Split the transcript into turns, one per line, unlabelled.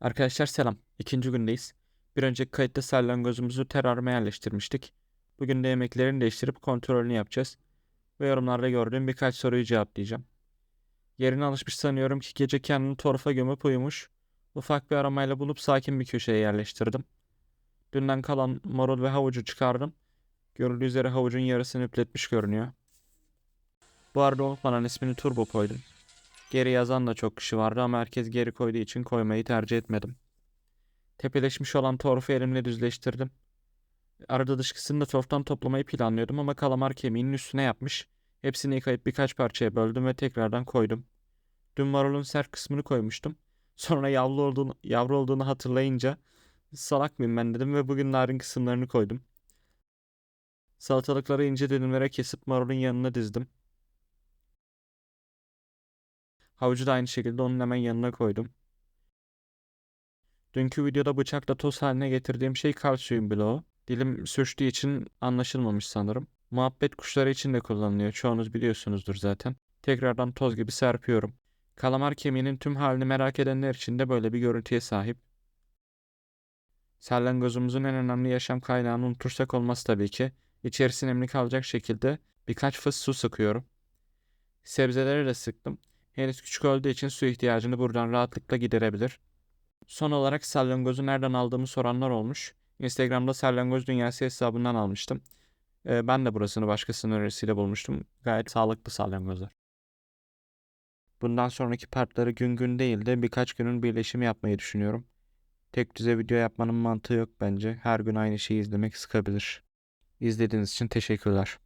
Arkadaşlar selam. İkinci gündeyiz. Bir önceki kayıtta salyangozumuzu terarime yerleştirmiştik. Bugün de yemeklerini değiştirip kontrolünü yapacağız. Ve yorumlarda gördüğüm birkaç soruyu cevaplayacağım. Yerine alışmış sanıyorum ki gece kendini torfa gömüp uyumuş. Ufak bir aramayla bulup sakin bir köşeye yerleştirdim. Dünden kalan marul ve havucu çıkardım. Görüldüğü üzere havucun yarısını üpletmiş görünüyor. Bu arada unutmadan ismini Turbo koydum. Geri yazan da çok kişi vardı ama herkes geri koyduğu için koymayı tercih etmedim. Tepeleşmiş olan torfu elimle düzleştirdim. Arada dışkısını da torftan toplamayı planlıyordum ama kalamar kemiğinin üstüne yapmış. Hepsini yıkayıp birkaç parçaya böldüm ve tekrardan koydum. Dün marulun sert kısmını koymuştum. Sonra yavru olduğunu, yavru olduğunu hatırlayınca salak mıyım ben dedim ve bugün narin kısımlarını koydum. Salatalıkları ince dilimlere kesip marulun yanına dizdim. Havucu da aynı şekilde onun hemen yanına koydum. Dünkü videoda bıçakla toz haline getirdiğim şey kalsiyum bloğu. Dilim sürçtüğü için anlaşılmamış sanırım. Muhabbet kuşları için de kullanılıyor. Çoğunuz biliyorsunuzdur zaten. Tekrardan toz gibi serpiyorum. Kalamar kemiğinin tüm halini merak edenler için de böyle bir görüntüye sahip. Salyangozumuzun en önemli yaşam kaynağını unutursak olmaz tabii ki. İçerisi nemli kalacak şekilde birkaç fıs su sıkıyorum. Sebzeleri de sıktım. Henüz küçük olduğu için su ihtiyacını buradan rahatlıkla giderebilir. Son olarak salyangozu nereden aldığımı soranlar olmuş. Instagram'da salyangoz dünyası hesabından almıştım. Ee, ben de burasını başkasının önerisiyle bulmuştum. Gayet sağlıklı salyangozlar. Bundan sonraki partları gün gün değil de birkaç günün birleşimi yapmayı düşünüyorum. Tek düze video yapmanın mantığı yok bence. Her gün aynı şeyi izlemek sıkabilir. İzlediğiniz için teşekkürler.